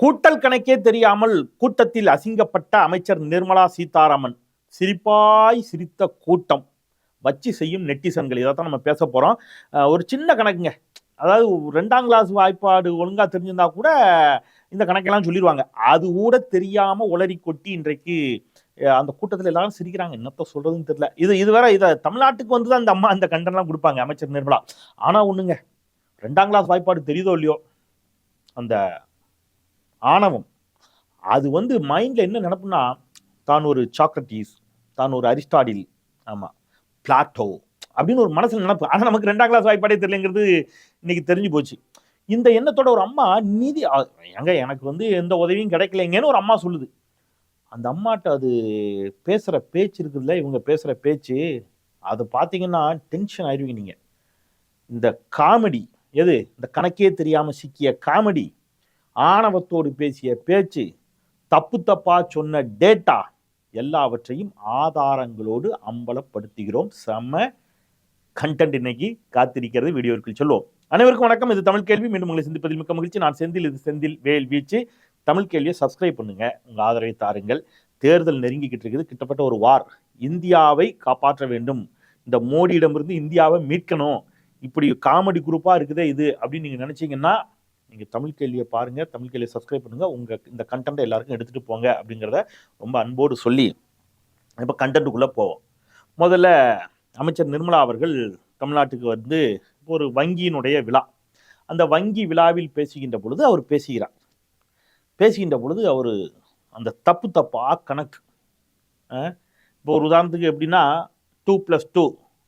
கூட்டல் கணக்கே தெரியாமல் கூட்டத்தில் அசிங்கப்பட்ட அமைச்சர் நிர்மலா சீதாராமன். சிரிப்பாய் சிரித்த கூட்டம். வச்சு செய்யும் நெட்டிசன்கள். இதைத்தான் நம்ம பேச போறோம். ஒரு சின்ன கணக்குங்க. அதாவது ரெண்டாம் கிளாஸ் வாய்ப்பாடு ஒழுங்காக தெரிஞ்சிருந்தா கூட இந்த கணக்கெல்லாம் சொல்லிடுவாங்க அது கூட தெரியாமல் உளறி கொட்டி இன்றைக்கு அந்த கூட்டத்தில் எல்லாரும் சிரிக்கிறாங்க. என்னத்த சொல்கிறதுன்னு தெரியல. இது இது வேற இதை தமிழ்நாட்டுக்கு வந்து தான் இந்த அம்மா அந்த கண்டனம்லாம் கொடுப்பாங்க அமைச்சர் நிர்மலா. ஆனால் ஒன்றுங்க ரெண்டாம் கிளாஸ் வாய்ப்பாடு தெரியுதோ இல்லையோ? அந்த ஆணவம். அது வந்து மைண்டில் என்ன நினப்புனா தான் ஒரு சாக்ரட்டிஸ் தான் ஒரு அரிஸ்டாடில் ஆமாம் பிளாட்டோ அப்படின்னு ஒரு மனசில் நினப்பு. ஆனால் நமக்கு ரெண்டாம் கிளாஸ் வாய்ப்பாடே தெரியலங்கிறது இன்னைக்கு தெரிஞ்சு போச்சு. இந்த எண்ணத்தோட ஒரு அம்மா நிதி எங்க எனக்கு வந்து எந்த உதவியும் கிடைக்கலைங்கன்னு ஒரு அம்மா சொல்லுது. அந்த அம்மாட்ட அது பேசுகிற பேச்சு இருக்குதுல்ல இவங்க பேசுகிற பேச்சு அது பார்த்தீங்கன்னா டென்ஷன் ஆயிடுவீங்க நீங்கள் இந்த காமெடி எது? இந்த கணக்கே தெரியாமல் சிக்கிய காமெடி ஆணவத்தோடு பேசிய பேச்சு தப்பு தப்பா சொன்ன டேட்டா எல்லாவற்றையும் ஆதாரங்களோடு அம்பலப்படுத்துகிறோம். செம்ம கண்டென்ட் இன்னைக்கு காத்திருக்கிறது வீடியோவிற்குள் சொல்லுவோம். அனைவருக்கும் வணக்கம். இது தமிழ் கேள்வி. மீண்டும் உங்களை சந்திப்பதில் மிக்க மகிழ்ச்சி. நான் செந்தில் இது செந்தில் வேல் வீச்சு தமிழ் கேள்வியை சப்ஸ்கிரைப் பண்ணுங்க. உங்கள் ஆதரவை தாருங்கள். தேர்தல் நெருங்கிக்கிட்டு இருக்குது. கிட்டத்தட்ட ஒரு வார். இந்தியாவை காப்பாற்ற வேண்டும். இந்த மோடியிடமிருந்து இந்தியாவை மீட்கணும். இப்படி காமெடி குரூப்பாக இருக்குதே இது அப்படின்னு நீங்கள் நினச்சிங்கன்னா நீங்கள் தமிழ் கேள்வியை பாருங்கள் தமிழ் கேள்வியை சப்ஸ்கிரைப் பண்ணுங்கள் உங்கள் இந்த கண்டென்ட்டை எல்லாருக்கும் எடுத்துகிட்டு போங்க அப்படிங்கிறத ரொம்ப அன்போடு சொல்லி இப்போ கண்டென்ட்டுக்குள்ளே போவோம். முதல்ல அமைச்சர் நிர்மலா அவர்கள் தமிழ்நாட்டுக்கு வந்து ஒரு வங்கியினுடைய விழா. அந்த வங்கி விழாவில் பேசுகின்ற பொழுது அவர் பேசுகிறார். பேசுகின்ற பொழுது அவர் அந்த தப்பு தப்பாக கணக்கு. இப்போ ஒரு உதாரணத்துக்கு எப்படின்னா டூ ப்ளஸ் டூ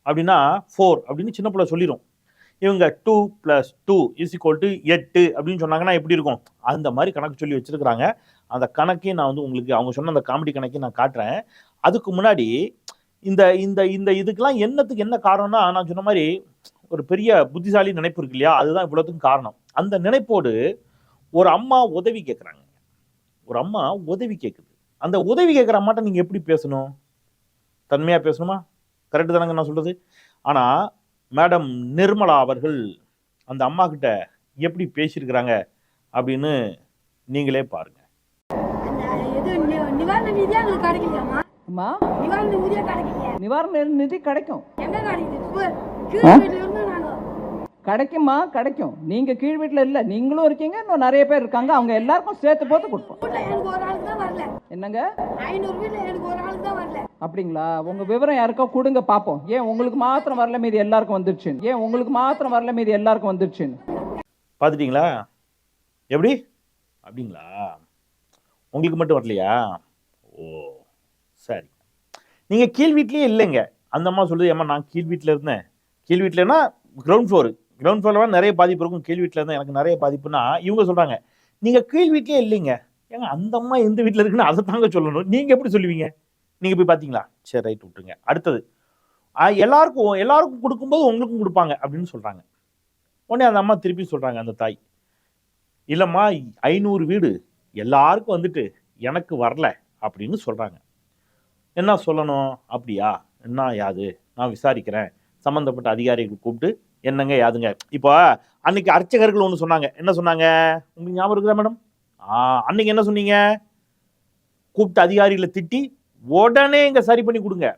அப்படின்னா ஃபோர் அப்படின்னு சின்ன பிள்ளை சொல்லிடும் இவங்க two plus two is equal to எட்டு அப்படின்னு சொன்னாங்கன்னா எப்படி இருக்கும்? அந்த மாதிரி கணக்கு சொல்லி வச்சிருக்கிறாங்க. அந்த கணக்கையும் நான் வந்து உங்களுக்கு அவங்க சொன்ன அந்த காமெடி கணக்கையும் நான் காட்டுறேன். அதுக்கு முன்னாடி இந்த இந்த இந்த இதுக்கெல்லாம் என்னத்துக்கு என்ன காரணம்னா நான் சொன்ன மாதிரி ஒரு பெரிய புத்திசாலி நினைப்பு இருக்கு இல்லையா? அதுதான் இவ்வளோத்துக்கும் காரணம். அந்த நினைப்போடு ஒரு அம்மா உதவி கேட்குறாங்க ஒரு அம்மா உதவி கேட்குது அந்த உதவி கேட்குற அம்மாட்ட நீங்கள் எப்படி பேசணும்? தன்மையாக பேசணுமா? கரெக்டு தானங்க நான் சொல்கிறது ஆனால் மேடம் நிர்மலா அவர்கள் அந்த அம்மா கிட்ட எப்படி பேசியிருக்கிறாங்க அப்படின்னு நீங்களே பாருங்க. அந்த இது நி- நிவாரண நிதியா எங்களுக்கு கிடைக்குமா? கிடைக்கும். நீங்க கீழ் வீட்டில் இல்லை. நீங்களும் இருக்கீங்க இன்னும் நிறைய பேர் இருக்காங்க. அவங்க எல்லாருக்கும் சேர்த்து போட்டு கொடுப்போம். வீட்டுல எனக்கு ஒரு ஆளுக்கு தான் வரல. என்னங்க? ஐநூறு வீட்டுல எனக்கு ஒரு ஆளுக்கு தான் வரல. அப்படிங்களா? உங்க விவரம் யாருக்கோ கொடுங்க பார்ப்போம். ஏன் உங்களுக்கு மாத்திரம் வரல மீதி எல்லாருக்கும் வந்துருச்சுன்னு? ஏன் உங்களுக்கு மாத்திரம் வரல மீதி எல்லாருக்கும் வந்துருச்சுன்னு? பார்த்துட்டீங்களா? எப்படி? அப்படிங்களா? உங்களுக்கு மட்டும் வரலையா? ஓ சரி. நீங்கள் கீழ் வீட்லேயே இல்லைங்க. அந்த அம்மா சொல்லுது ஏம்மா நான் கீழ் வீட்டில் இருந்தேன். கீழ் வீட்டிலனா கிரவுண்ட் ஃப்ளோரு கிரவுண்ட் ஃப்ளோரில் நிறைய பாதிப்பு இருக்கும். கீழ் வீட்டில் இருந்தால் எனக்கு நிறைய பாதிப்புனா இவங்க சொல்கிறாங்க நீங்கள் கீழ் வீட்டிலே இல்லைங்க. ஏங்க அந்த அம்மா எந்த வீட்டில் இருக்குன்னு அதை தாங்க சொல்லணும். நீங்கள் எப்படி சொல்லுவீங்க? நீங்கள் போய் பார்த்தீங்களா சரி ரைட் விட்டுருங்க. அடுத்தது எல்லாருக்கும் எல்லாருக்கும் கொடுக்கும்போது உங்களுக்கும் கொடுப்பாங்க அப்படின்னு சொல்கிறாங்க உடனே அந்த அம்மா திருப்பி சொல்கிறாங்க அந்த தாய் இல்லைம்மா ஐநூறு வீடு எல்லாருக்கும் வந்துட்டு எனக்கு வரல அப்படின்னு சொல்கிறாங்க என்ன சொல்லணும்? அப்படியா என்ன யாது? நான் விசாரிக்கிறேன். சம்மந்தப்பட்ட அதிகாரிகள் கூப்பிட்டு என்னங்க யாதுங்க? இப்போ அன்னைக்கு அர்ச்சகர்கள் ஒன்று சொன்னாங்க. என்ன சொன்னாங்க? உங்களுக்கு ஞாபகம் இருக்குதா மேடம் அன்னைக்கு என்ன சொன்னீங்க? கூப்பிட்டு அதிகாரிகளை திட்டி உடனே இங்க சரி பண்ணி கொடுங்க.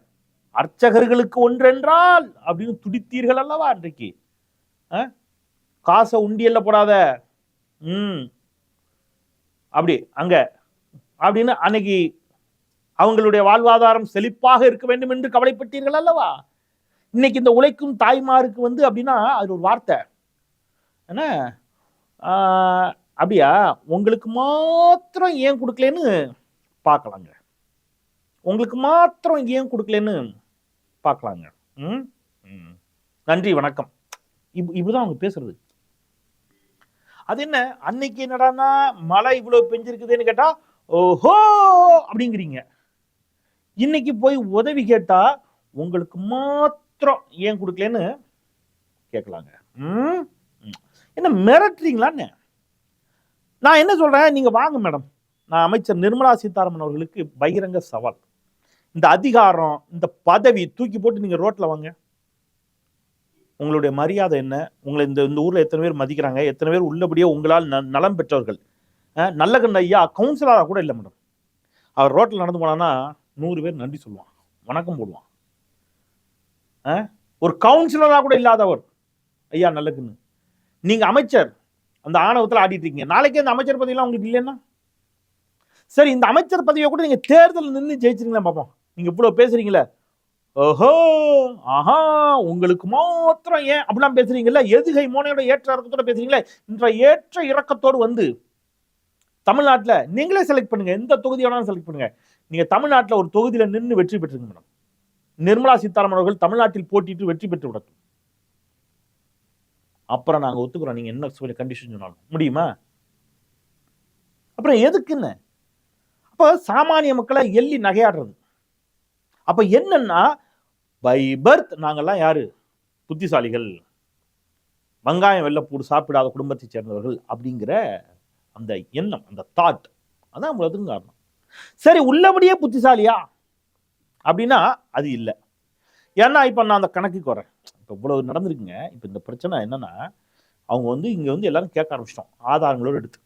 அர்ச்சகர்களுக்கு ஒன்றென்றால் அப்படின்னு துடித்தீர்கள் அல்லவா அன்றைக்கு? ஆ? காசை உண்டியல்ல போடாத. ம். அப்படி அங்க. அப்படின்னு அன்னைக்கு அவங்களுடைய வாழ்வாதாரம் செழிப்பாக இருக்க வேண்டும் என்று கவலைப்பட்டீர்கள் அல்லவா? இன்னைக்கு இந்த உழைக்கும் தாய்மாருக்கு வந்து அப்படின்னா அது ஒரு வார்த்தை. என்ன? அப்படியா? உங்களுக்கு மாத்திரம் ஏன் கொடுக்கலன்னு பார்க்கலாங்க. உங்களுக்கு மாத்திரம் ஏன் கொடுக்கலன்னு பார்க்கலாங்க. ம்? ம். நன்றி வணக்கம். இப் இப்படிதான் அவங்க பேசுறது. அது என்ன? அன்னைக்கு என்னடான்னா மழை இவ்வளோ பெஞ்சிருக்குதுன்னு கேட்டா ஓஹோ! அப்படிங்கிறீங்க. இன்னைக்கு போய் உதவி கேட்டா உங்களுக்கு மாத்திரம் ஏன் கொடுக்கலன்னு கேட்கலாங்க. என்ன மிரட்டுறீங்களான்னு? நான் என்ன சொல்றேன்? நீங்க வாங்க மேடம். நான் அமைச்சர் நிர்மலா சீதாராமன் அவர்களுக்கு பகிரங்க சவால். இந்த அதிகாரம் இந்த பதவி தூக்கி போட்டு நீங்க ரோட்ல வாங்க. உங்களுடைய மரியாதை என்ன? உங்களை இந்த இந்த ஊர்ல எத்தனை பேர் மதிக்கிறாங்க? எத்தனை பேர் உள்ளபடியே உங்களால் ந- நலம் பெற்றவர்கள்? நல்ல கண்ண ஐயா கவுன்சிலரா கூட இல்லை மேடம். அவர் ரோட்ல நடந்து போனான்னா நூறு பேர் நன்றி சொல்லுவான் வணக்கம் போடுவான் ஒரு கவுன்சிலராக கூட இல்லாதவர். ஐயா நல்லக்குன்னு நீங்கள் அமைச்சர் அந்த ஆணவத்தில் ஆடிட்டு இருக்கீங்க. நாளைக்கே அந்த அமைச்சர் பதவியெல்லாம் உங்களுக்கு இல்லைன்னா? சரி இந்த அமைச்சர் பதவியை கூட நீங்கள் தேர்தல் நின்று ஜெயிச்சிருங்களா பார்ப்போம் நீங்கள் இவ்வளோ பேசுறீங்களே. ஓஹோ ஆஹா உங்களுக்கு மாத்திரம் ஏன் அப்படிலாம் பேசுறீங்கல்ல? எதுகை மோனையோட ஏற்ற இறக்கத்தோட பேசுறீங்களே? இன்ற ஏற்ற இறக்கத்தோடு வந்து தமிழ்நாட்டில் நீங்களே செலக்ட் பண்ணுங்க. எந்த தொகுதி வேணாலும் செலக்ட் பண்ணுங்க. நீங்கள் தமிழ்நாட்டில் ஒரு தொகுதியில் நின்று வெற்றி பெற்றுங்க மேடம் நிர்மலா சீதாராமன் அவர்கள் தமிழ்நாட்டில் போட்டிட்டு வெற்றி பெற்று விடட்டும். அப்புறம் நாங்க ஒத்துக்கிறோம். நீங்க என்ன சொல்லி கண்டிஷன் சொன்னாலும். முடியுமா? அப்புறம் எதுக்குன்னு அப்ப சாமானிய மக்களை எள்ளி நகையாடுறது. அப்ப என்னன்னா பை பர்த் நாங்கெல்லாம் யாரு? புத்திசாலிகள். வெங்காயம் வெள்ளப்பூடு சாப்பிடாத குடும்பத்தை சேர்ந்தவர்கள் அப்படிங்கிற அந்த எண்ணம் அந்த தாட் அதான் உங்களுக்கு காரணம் சரி உள்ளபடியே புத்திசாலியா? அப்படின்னா அது இல்லை. ஏன்னா இப்போ நான் அந்த கணக்குக்கு வரேன் இப்போ இவ்வளவு நடந்திருக்குங்க. இப்போ இந்த பிரச்சனை என்னன்னா அவங்க வந்து இங்கே வந்து எல்லாரும் கேட்க ஆரம்பிச்சிட்டோம். ஆதாரங்களோடு எடுத்து.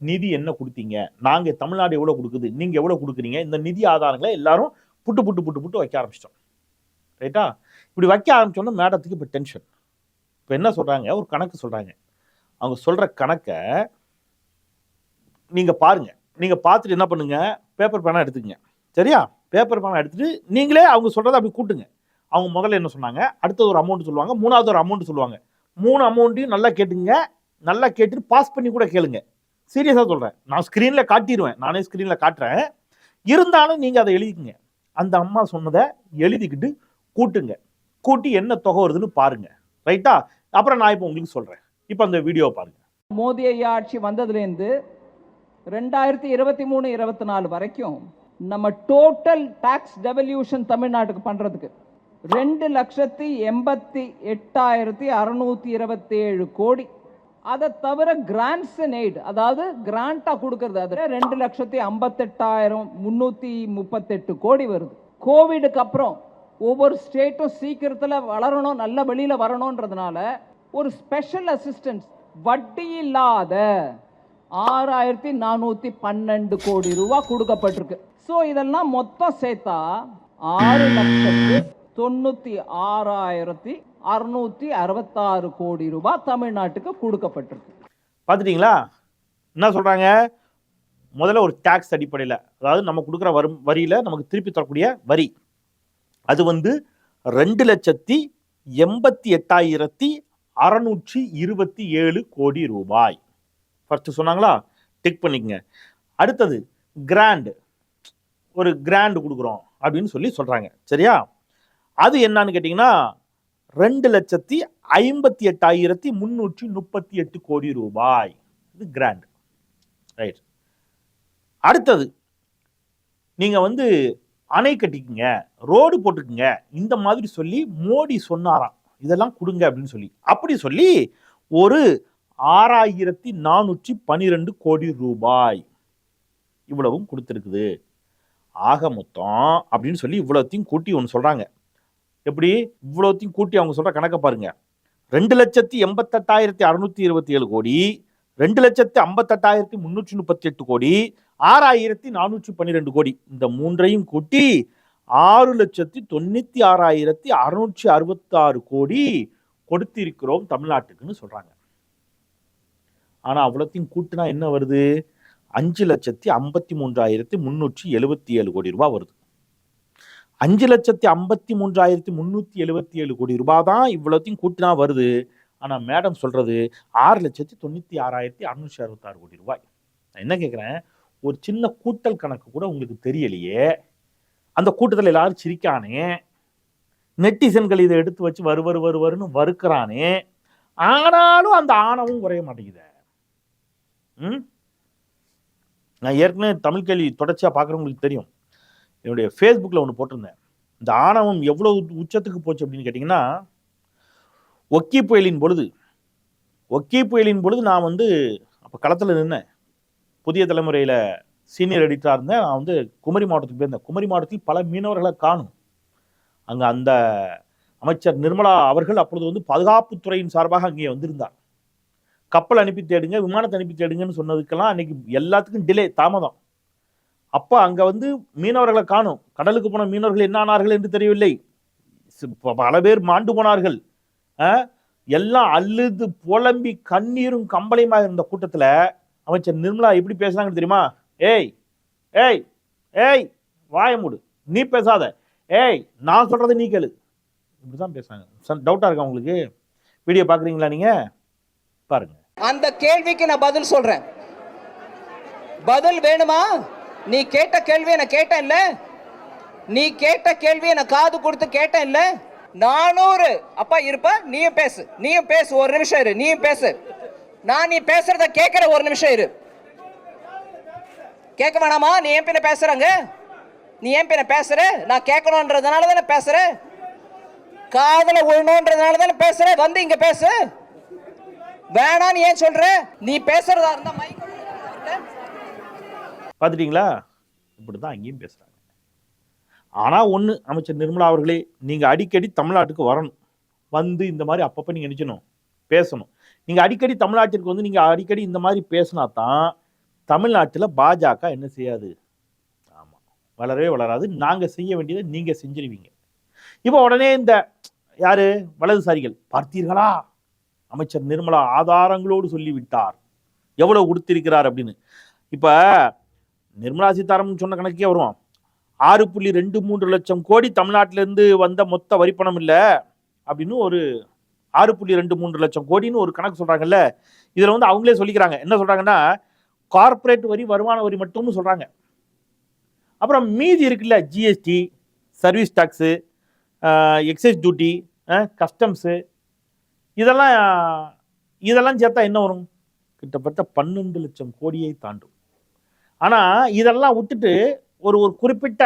நிதி என்ன கொடுத்தீங்க? நாங்கள் தமிழ்நாடு எவ்வளோ கொடுக்குது? நீங்கள் எவ்வளோ கொடுக்குறீங்க? இந்த நிதி ஆதாரங்களை எல்லாரும் புட்டு புட்டு புட்டு புட்டு வைக்க ஆரம்பிச்சிட்டோம். ரைட்டா? இப்படி வைக்க ஆரம்பித்தோன்னா மேடத்துக்கு இப்போ டென்ஷன் இப்போ என்ன சொல்கிறாங்க ஒரு கணக்கு சொல்கிறாங்க அவங்க சொல்கிற கணக்கை நீங்கள் பாருங்க. நீங்கள் பார்த்துட்டு என்ன பண்ணுங்கள் பேப்பர் பேனா எடுத்துக்கங்க. சரியா? பேப்பர் பேனா எடுத்துட்டு நீங்களே அவங்க சொல்கிறத அப்படி கூட்டுங்க. அவங்க முதல்ல என்ன சொன்னாங்க? அடுத்தது ஒரு அமௌண்ட் சொல்லுவாங்க. மூணாவது ஒரு அமௌண்ட் சொல்லுவாங்க. மூணு அமௌண்ட்டையும் நல்லா கேட்டுங்க. நல்லா கேட்டுட்டு பாஸ் பண்ணி கூட கேளுங்க. சீரியஸாக சொல்கிறேன் நான் ஸ்க்ரீனில் காட்டிடுவேன் நானே ஸ்க்ரீனில் காட்டுறேன். இருந்தாலும் நீங்கள் அதை எழுதிக்கங்க. அந்த அம்மா சொன்னதை எழுதிக்கிட்டு கூட்டுங்க. கூட்டி என்ன தொகை வருதுன்னு பாருங்க. ரைட்டா அப்புறம் நான் இப்போ உங்களுக்கு சொல்கிறேன் இப்போ அந்த வீடியோ பாருங்க. மோதி ஐயா ஆட்சி வந்ததுலேருந்து ரெண்டாயிரத்தி இருபத்தி மூணு இருபத்தி நாலு வரைக்கும் நம்ம டோட்டல் டேக்ஸ் டெவல்யூஷன் தமிழ்நாட்டுக்கு பண்ணுறதுக்கு ரெண்டு லட்சத்தி எண்பத்தி எட்டாயிரத்தி அறநூற்றி இருபத்தேழு கோடி. அதை தவிர கிராண்ட்ஸ் அண்ட் எய்ட் அதாவது கிராண்டாக கொடுக்கறது அதில் ரெண்டு லட்சத்தி ஐம்பத்தெட்டாயிரம் முந்நூற்றி முப்பத்தெட்டு கோடி வருது. கோவிடுக்கு அப்புறம் ஒவ்வொரு ஸ்டேட்டும் சீக்கிரத்தில் வளரணும் நல்ல வெளியில் வரணுன்றதுனால ஒரு ஸ்பெஷல் அசிஸ்டன்ஸ் வட்டி இல்லாத ஆறாயிரத்தி நானூற்றி பன்னெண்டு கோடி ரூபா கொடுக்கப்பட்டிருக்கு. ஸோ இதெல்லாம் மொத்தம் சேர்த்தா ஆறு லட்சத்து தொண்ணூற்றி ஆறாயிரத்தி அறுநூற்றி அறுபத்தாறு கோடி ரூபாய் தமிழ்நாட்டுக்கு கொடுக்கப்பட்டிருக்கு. பார்த்துட்டீங்களா? என்ன சொல்கிறாங்க முதல்ல ஒரு டேக்ஸ் அடிப்படையில் அதாவது நம்ம கொடுக்குற வரும் வரியில் நமக்கு திருப்பி தரக்கூடிய வரி. அது வந்து ரெண்டு லட்சத்தி எண்பத்தி எட்டாயிரத்தி அறநூற்றி இருபத்தி ஏழு கோடி ரூபாய். ஃபர்ஸ்ட் சொன்னாங்களா? டிக் பண்ணிக்கங்க. அடுத்தது கிராண்டு ஒரு கிராண்டு கொடுக்குறோம் அப்படின்னு சொல்லி சொல்கிறாங்க சரியா? அது என்னன்னு கேட்டிங்கன்னா ரெண்டு லட்சத்தி ஐம்பத்தி எட்டாயிரத்தி முன்னூற்றி முப்பத்தி எட்டு கோடி ரூபாய். இது கிராண்ட் ரைட் அடுத்தது நீங்கள் வந்து அணை கட்டிக்குங்க ரோடு போட்டுக்குங்க. இந்த மாதிரி சொல்லி மோடி சொன்னாராம். இதெல்லாம் கொடுங்க அப்படின்னு சொல்லி. அப்படி சொல்லி ஒரு ஆறாயிரத்தி நானூற்றி பன்னிரெண்டு கோடி ரூபாய். இவ்வளவும் கொடுத்துருக்குது. ஆக மொத்தம் அப்படின்னு சொல்லி இவ்வளோத்தையும் கூட்டி ஒன்று சொல்கிறாங்க எப்படி? இவ்வளோத்தையும் கூட்டி அவங்க சொல்கிற கணக்கை பாருங்கள் ரெண்டு லட்சத்தி எண்பத்தெட்டாயிரத்தி அறுநூத்தி இருபத்தி ஏழு கோடி ரெண்டு லட்சத்தி ஐம்பத்தெட்டாயிரத்தி முந்நூற்றி முப்பத்தி எட்டு கோடி ஆறாயிரத்தி நானூற்றி பன்னிரெண்டு கோடி. இந்த மூன்றையும் கூட்டி ஆறு லட்சத்தி தொண்ணூற்றி ஆறாயிரத்தி அறுநூற்றி அறுபத்தாறு கோடி கொடுத்திருக்கிறோம் தமிழ்நாட்டுக்குன்னு சொல்கிறாங்க ஆனால் அவ்வளோத்தையும் கூட்டினா என்ன வருது? அஞ்சு லட்சத்தி ஐம்பத்தி மூன்றாயிரத்தி முன்னூற்றி எழுபத்தி ஏழு கோடி ரூபாய் வருது. அஞ்சு லட்சத்தி ஐம்பத்தி மூன்றாயிரத்தி முந்நூற்றி எழுபத்தி ஏழு கோடி ரூபா தான் இவ்வளோத்தையும் கூட்டினா வருது. ஆனால் மேடம் சொல்கிறது ஆறு லட்சத்தி தொண்ணூற்றி ஆறாயிரத்தி அறுநூற்றி அறுபத்தாறு கோடி ரூபாய். நான் என்ன கேட்குறேன் ஒரு சின்ன கூட்டல் கணக்கு கூட உங்களுக்கு தெரியலையே. அந்த கூட்டத்தில் எல்லாரும் சிரிக்கானே. நெட்டிசன்கள் இதை எடுத்து வச்சு வரு வரு வரு வருன்னு வறுக்கிறானே. ஆனாலும் அந்த ஆணவம் குறைய மாட்டேங்குது. நான் ஏற்கனவே தமிழ் கேள்வி தொடர்ச்சியாக பார்க்குறவங்களுக்கு தெரியும். என்னுடைய ஃபேஸ்புக்கில் ஒன்று போட்டிருந்தேன். இந்த ஆணவம் எவ்வளோ உச்சத்துக்கு போச்சு அப்படின்னு கேட்டிங்கன்னா ஒக்கி புயலின் பொழுது ஒக்கி புயலின் பொழுது நான் வந்து அப்போ களத்தில் நின்னேன். புதிய தலைமுறையில் சீனியர் எடிட்டராக இருந்தேன். நான் வந்து குமரி மாவட்டத்துக்கு போயிருந்தேன். குமரி மாவட்டத்தில் பல மீனவர்களை காணும். அங்கே அந்த அமைச்சர் நிர்மலா அவர்கள் அப்பொழுது வந்து பாதுகாப்புத்துறையின் சார்பாக அங்கே வந்திருந்தார். கப்பல் அனுப்பி தேடுங்க விமானத்தை அனுப்பி தேடுங்கன்னு சொன்னதுக்கெல்லாம் அன்னைக்கு எல்லாத்துக்கும் டிலே தாமதம். அப்போ அங்கே வந்து மீனவர்களை காணும். கடலுக்கு போன மீனவர்கள் என்ன ஆனார்கள் என்று தெரியவில்லை. பல பேர் மாண்டு போனார்கள். ஆ? எல்லாம் அழுது புலம்பி கண்ணீரும் கம்பளையுமாக இருந்த கூட்டத்தில் அமைச்சர் நிர்மலா எப்படி பேசுனாங்கன்னு தெரியுமா? ஏய் ஏய் ஏய் வாய மூடு. நீ பேசாத. ஏய் நான் சொல்கிறத நீ கேளு. இப்படி தான் பேசுகிறாங்க டவுட்டாக இருக்கா உங்களுக்கு? வீடியோ பார்க்குறீங்களா நீங்கள் பாருங்கள் அந்த கேள்விக்கு நான் பதில் சொல்றேன். பதில் வேணுமா? நீ கேட்ட கேள்வி நான் கேட்டேன் இல்ல? நீ கேட்ட கேள்வி நான் காது கொடுத்து கேட்டேன் இல்ல? நானூறு. அப்பா இருப்ப நீயும் பேசு. நீயும் பேசு. ஒரு நிமிஷம் இரு. நீயும் பேசு. நான் நீ பேசுறத கேட்கிற ஒரு நிமிஷம் இரு. கேட்க வேணாமா? நீ ஏன் பின்ன பேசுறங்க. நீ ஏன் பின்ன பேசுற. நான் கேட்கணுன்றதுனால தானே பேசுற. காதல விழணுன்றதுனால தானே பேசுற. வந்து இங்க பேசு. வேணான்னு ஏன் சொல்ற? நீ பேசுறதா இருந்தா மைக் பார்த்துட்டீங்களா? இப்படி தான் அங்கேயும் பேசுகிறாங்க ஆனால் ஒன்று அமைச்சர் நிர்மலா அவர்களே நீங்கள் அடிக்கடி தமிழ்நாட்டுக்கு வரணும். வந்து இந்த மாதிரி அப்பப்போ நீங்கள் நினைச்சணும் பேசணும். நீங்கள் அடிக்கடி தமிழ்நாட்டிற்கு வந்து நீங்கள் அடிக்கடி இந்த மாதிரி பேசினா தான் தமிழ்நாட்டில் பாஜக என்ன செய்யாது? ஆமாம் வளரவே வளராது. நாங்கள் செய்ய வேண்டியதை நீங்கள் செஞ்சிருவீங்க. இப்போ உடனே இந்த யாரு? வலதுசாரிகள். பார்த்தீர்களா? அமைச்சர் நிர்மலா ஆதாரங்களோடு சொல்லிவிட்டார். எவ்வளவு கொடுத்திருக்கிறார் அப்படின்னு. இப்போ நிர்மலா சீதாராமன் சொன்ன கணக்கே வரும்? ஆறு புள்ளி ரெண்டு மூன்று லட்சம் கோடி தமிழ்நாட்டிலேருந்து வந்த மொத்த வரிப்பணம் இல்லை அப்படின்னு ஒரு ஆறு புள்ளி ரெண்டு மூன்று லட்சம் கோடின்னு ஒரு கணக்கு சொல்கிறாங்கல்ல இதில் வந்து அவங்களே சொல்லிக்கிறாங்க. என்ன சொல்கிறாங்கன்னா கார்ப்பரேட் வரி வருமான வரி மட்டும்னு சொல்கிறாங்க அப்புறம் மீதி இருக்குல்ல GST service tax excise duty customs இதெல்லாம் இதெல்லாம் சேர்த்தா என்ன வரும்? கிட்டத்தட்ட பன்னெண்டு லட்சம் கோடியை தாண்டும். ஆனால் இதெல்லாம் விட்டுட்டு ஒரு ஒரு குறிப்பிட்ட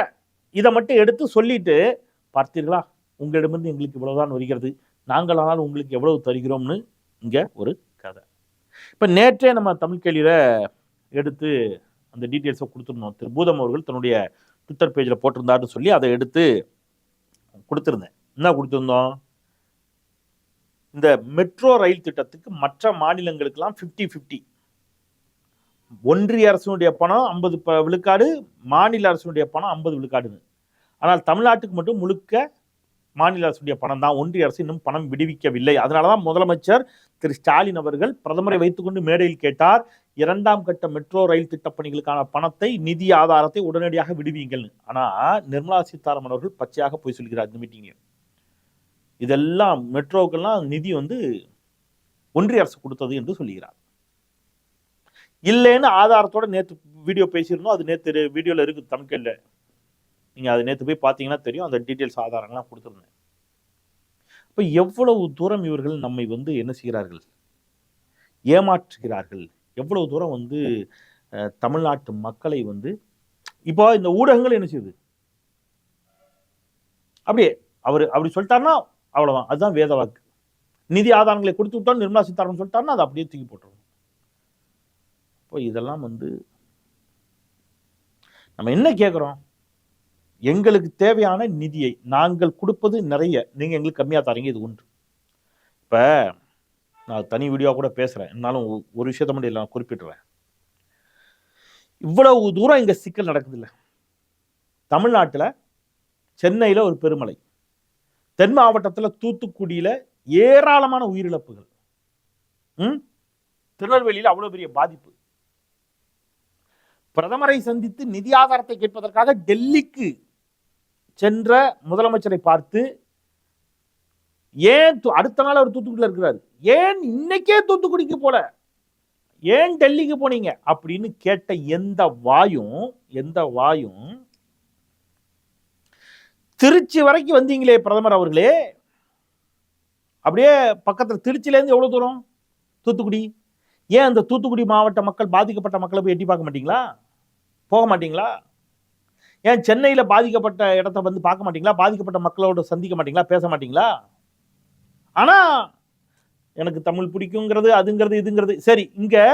இதை மட்டும் எடுத்து சொல்லிட்டு பார்த்தீர்களா? உங்களிடமிருந்து எங்களுக்கு இவ்வளவுதான் வருகிறது. நாங்கள் ஆனால் உங்களுக்கு எவ்வளவு தருகிறோம்னு இங்கே ஒரு கதை. இப்போ நேற்றே நம்ம தமிழ் கேள்வியில் எடுத்து அந்த டீட்டெயில்ஸை கொடுத்துருந்தோம். திரு. பூதம் அவர்கள் தன்னுடைய ட்விட்டர் பேஜில் போட்டிருந்தாருன்னு சொல்லி அதை எடுத்து கொடுத்துருந்தேன். என்ன கொடுத்துருந்தோம்? இந்த மெட்ரோ ரயில் திட்டத்துக்கு மற்ற மாநிலங்களுக்கெல்லாம் ஃபிஃப்டி ஃபிஃப்டி ஒன்றிய அரசினுடைய பணம் ஐம்பது ப விழுக்காடு மாநில அரசினுடைய பணம் ஐம்பது விழுக்காடுன்னு. ஆனால் தமிழ்நாட்டுக்கு மட்டும் முழுக்க மாநில அரசுடைய பணம் தான். ஒன்றிய அரசு இன்னும் பணம் விடுவிக்கவில்லை. அதனால தான் முதலமைச்சர் திரு ஸ்டாலின் அவர்கள் பிரதமரை வைத்துக்கொண்டு மேடையில் கேட்டார் இரண்டாம் கட்ட மெட்ரோ ரயில் திட்டப் பணிகளுக்கான பணத்தை நிதி ஆதாரத்தை உடனடியாக விடுவீங்கள்னு. ஆனால் நிர்மலா சீதாராமன் அவர்கள் பச்சையாக போய் சொல்கிறார் இந்த மீட்டிங்ல இதெல்லாம் மெட்ரோக்கெல்லாம் நிதி வந்து ஒன்றிய அரசு கொடுத்தது என்று சொல்லுகிறார். இல்லைன்னு ஆதாரத்தோட நேற்று வீடியோ பேசியிருந்தோம். அது நேற்று வீடியோவில் இருக்குது தமிழ்கல்ல நீங்கள் அது நேற்று போய் பார்த்தீங்கன்னா தெரியும். அந்த டீட்டெயில்ஸ் ஆதாரங்கள்லாம் கொடுத்துருந்தேன். இப்போ எவ்வளவு தூரம் இவர்கள் நம்மை வந்து என்ன செய்கிறார்கள்? ஏமாற்றுகிறார்கள்? எவ்வளவு தூரம் வந்து தமிழ்நாட்டு மக்களை வந்து இப்போ இந்த ஊடகங்கள் என்ன செய்யுது? அப்படியே அவர் அப்படி சொல்லிட்டாருன்னா அவ்வளவுதான். அதுதான் வேத வாக்கு. நிதி ஆதாரங்களை கொடுத்து விட்டோம் நிர்மலா சீதாராமன் சொல்லிட்டாருன்னா அதை அப்படியே தூக்கி போட்டுருவோம் இப்போ இதெல்லாம் வந்து நம்ம என்ன கேட்குறோம் எங்களுக்கு தேவையான நிதியை நாங்கள் கொடுப்பது நிறைய. நீங்கள் எங்களுக்கு கம்மியாக தரீங்க இது ஒன்று. இப்போ நான் தனி வீடியோ கூட பேசுகிறேன் என்னாலும் ஒரு விஷயத்த மட்டும் இல்லை நான் குறிப்பிடுறேன் இவ்வளவு தூரம் இங்கே சிக்கல் நடக்குது இல்லை தமிழ்நாட்டில் சென்னையில் ஒரு பெருமலை. தென் மாவட்டத்தில் தூத்துக்குடியில் ஏராளமான உயிரிழப்புகள். ம்? திருநெல்வேலியில் அவ்வளோ பெரிய பாதிப்பு. பிரதமரை சந்தித்து நிதி ஆதாரத்தை கேட்பதற்காக டெல்லிக்கு சென்ற முதலமைச்சரை பார்த்து ஏன் அடுத்த நாள் அவர் தூத்துக்குடியில் இருக்கிறார். ஏன் இன்னைக்கே தூத்துக்குடிக்கு போல? ஏன் டெல்லிக்கு போனீங்க? அப்படின்னு கேட்ட எந்த வாயும் எந்த வாயும் திருச்சி வரைக்கும் வந்தீங்களே பிரதமர் அவர்களே. அப்படியே பக்கத்தில் திருச்சியிலேருந்து எவ்வளோ தூரம்? தூத்துக்குடி. ஏன் அந்த தூத்துக்குடி மாவட்ட மக்கள் பாதிக்கப்பட்ட மக்களை போய் எட்டி பார்க்க மாட்டீங்களா? போக மாட்டீங்களா? ஏன் சென்னையில் பாதிக்கப்பட்ட இடத்த வந்து பார்க்க மாட்டீங்களா? பாதிக்கப்பட்ட மக்களோட சந்திக்க மாட்டீங்களா? பேச மாட்டீங்களா? ஆனால் எனக்கு தமிழ் பிடிக்குங்கிறது அதுங்கிறது இதுங்கிறது. சரி இங்கே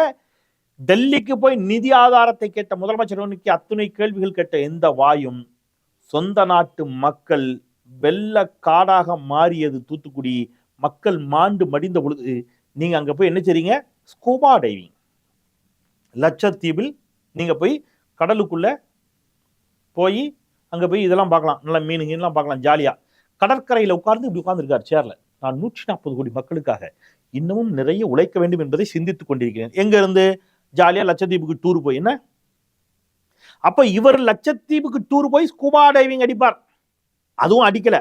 டெல்லிக்கு போய் நிதி ஆதாரத்தை கேட்ட முதலமைச்சர் நோக்கி அத்துணை கேள்விகள் கேட்ட எந்த வாயும் சொந்த நாட்டு மக்கள் வெள்ள காடாக மாறியது தூத்துக்குடி. மக்கள் மாண்டு மடிந்த பொழுது நீங்கள் அங்கே போய் என்ன செய்றீங்க? ஸ்கூபா டைவிங் லட்சத்தீவில் நீங்கள் போய் கடலுக்குள்ளே போய் அங்கே போய் இதெல்லாம் பார்க்கலாம். நல்ல மீனுங்கெல்லாம் பார்க்கலாம் ஜாலியாக கடற்கரையில் உட்கார்ந்து இப்படி உட்கார்ந்துருக்கார் சேரில். நான் நூற்றி நாற்பது கோடி மக்களுக்காக இன்னமும் நிறைய உழைக்க வேண்டும் என்பதை சிந்தித்துக் கொண்டிருக்கிறேன். எங்கேருந்து ஜாலியாக லட்சத்தீவுக்கு டூர் போய். என்ன? அப்ப இவர் லட்சத்தீவுக்கு டூர் போய் ஸ்கூபா டைவிங் அடிப்பார். அதுவும் அடிக்கல.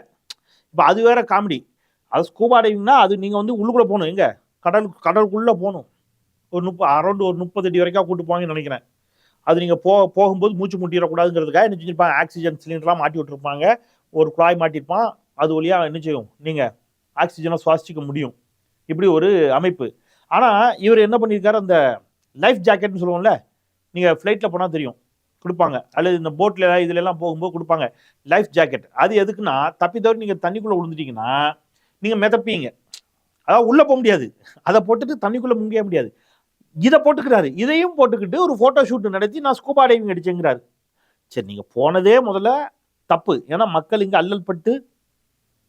இப்ப அது வேற காமெடி அது ஸ்கூபா டைவிங்னா அது நீங்க வந்து உள்ளுக்குள்ள போகணும். எங்க? கடல் கடலுக்குள்ள போகணும். ஒரு முப்பது அரௌண்ட் ஒரு முப்பது அடி வரைக்கும் கூட்டு போவாங்கன்னு நினைக்கிறேன். அது நீங்க போ போகும்போது மூச்சு முட்டிடக்கூடாதுங்கிறதுக்காக என்ன செஞ்சிருப்பாங்க ஆக்சிஜன் சிலிண்டர்லாம் மாட்டி விட்டுருப்பாங்க. ஒரு குழாய் மாட்டியிருப்பான். அது வழியா என்ன செய்யும்? நீங்க ஆக்சிஜனை சுவாசிக்க முடியும். இப்படி ஒரு அமைப்பு. ஆனால் இவர் என்ன பண்ணியிருக்காரு? அந்த லைஃப் ஜாக்கெட்னு சொல்லுவோம்ல நீங்கள் ஃப்ளைட்டில் போனால் தெரியும். கொடுப்பாங்க. அல்லது இந்த போட்ல இதுல எல்லாம் போகும்போது கொடுப்பாங்க. லைஃப் ஜாக்கெட் அது எதுக்குன்னா தப்பி தவிர நீங்க தண்ணிக்குள்ள விழுந்துட்டீங்கன்னா நீங்க மிதப்பீங்க. அதாவது உள்ள போக முடியாது. அதை போட்டுட்டு தண்ணிக்குள்ள முங்கிய முடியாது. இதை போட்டுக்கிறாரு. இதையும் போட்டுக்கிட்டு ஒரு போட்டோ ஷூட் நடத்தி நான் ஸ்கூபா டைவிங் அடிச்சேங்கிறாரு. சரி நீங்க போனதே முதல்ல தப்பு. ஏன்னா மக்கள் இங்க அல்லல் பட்டு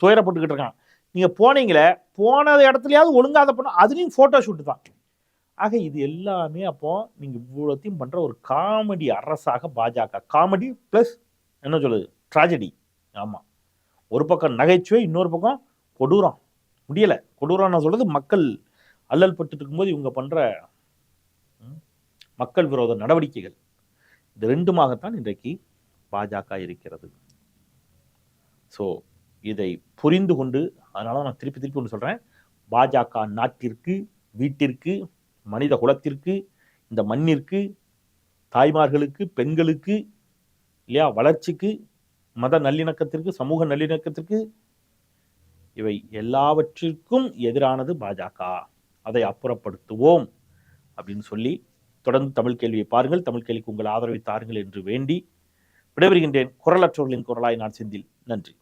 துயரப்பட்டுக்கிட்டு இருக்கான் நீங்க போனீங்களே போன இடத்துலயாவது ஒழுங்காத அதை பண்ண அதுலயும் போட்டோ ஷூட் தான். ஆக இது எல்லாமே அப்போ நீங்க இவ்வளோத்தையும் பண்ற ஒரு காமெடி அரசாக பாஜக. காமெடி ப்ளஸ் என்ன சொல்லுது ட்ராஜடி ஆமா. ஒரு பக்கம் நகைச்சுவை இன்னொரு பக்கம் கொடூரம். முடியல. கொடூரம் நான் சொல்றது மக்கள் அல்லல் பட்டு இருக்கும்போது இவங்க பண்ற மக்கள் விரோத நடவடிக்கைகள். இது ரெண்டுமாகத்தான் இன்றைக்கு பாஜக இருக்கிறது. ஸோ இதை புரிந்து கொண்டு அதனால நான் திருப்பி திருப்பி ஒன்று சொல்கிறேன் பாஜக நாட்டிற்கு வீட்டிற்கு மனித குலத்திற்கு இந்த மண்ணிற்கு தாய்மார்களுக்கு பெண்களுக்கு இல்லையா வளர்ச்சிக்கு மத நல்லிணக்கத்திற்கு சமூக நல்லிணக்கத்திற்கு இவை எல்லாவற்றிற்கும் எதிரானது பாஜக. அதை அப்புறப்படுத்துவோம் அப்படின்னு சொல்லி தொடர்ந்து தமிழ் கேள்வியை பாருங்கள். தமிழ் கேள்விக்கு உங்கள் ஆதரவை தாருங்கள் என்று வேண்டி விடைபெறுகின்றேன். குரலற்றவர்களின் குரலாய் நான் செந்தில். நன்றி.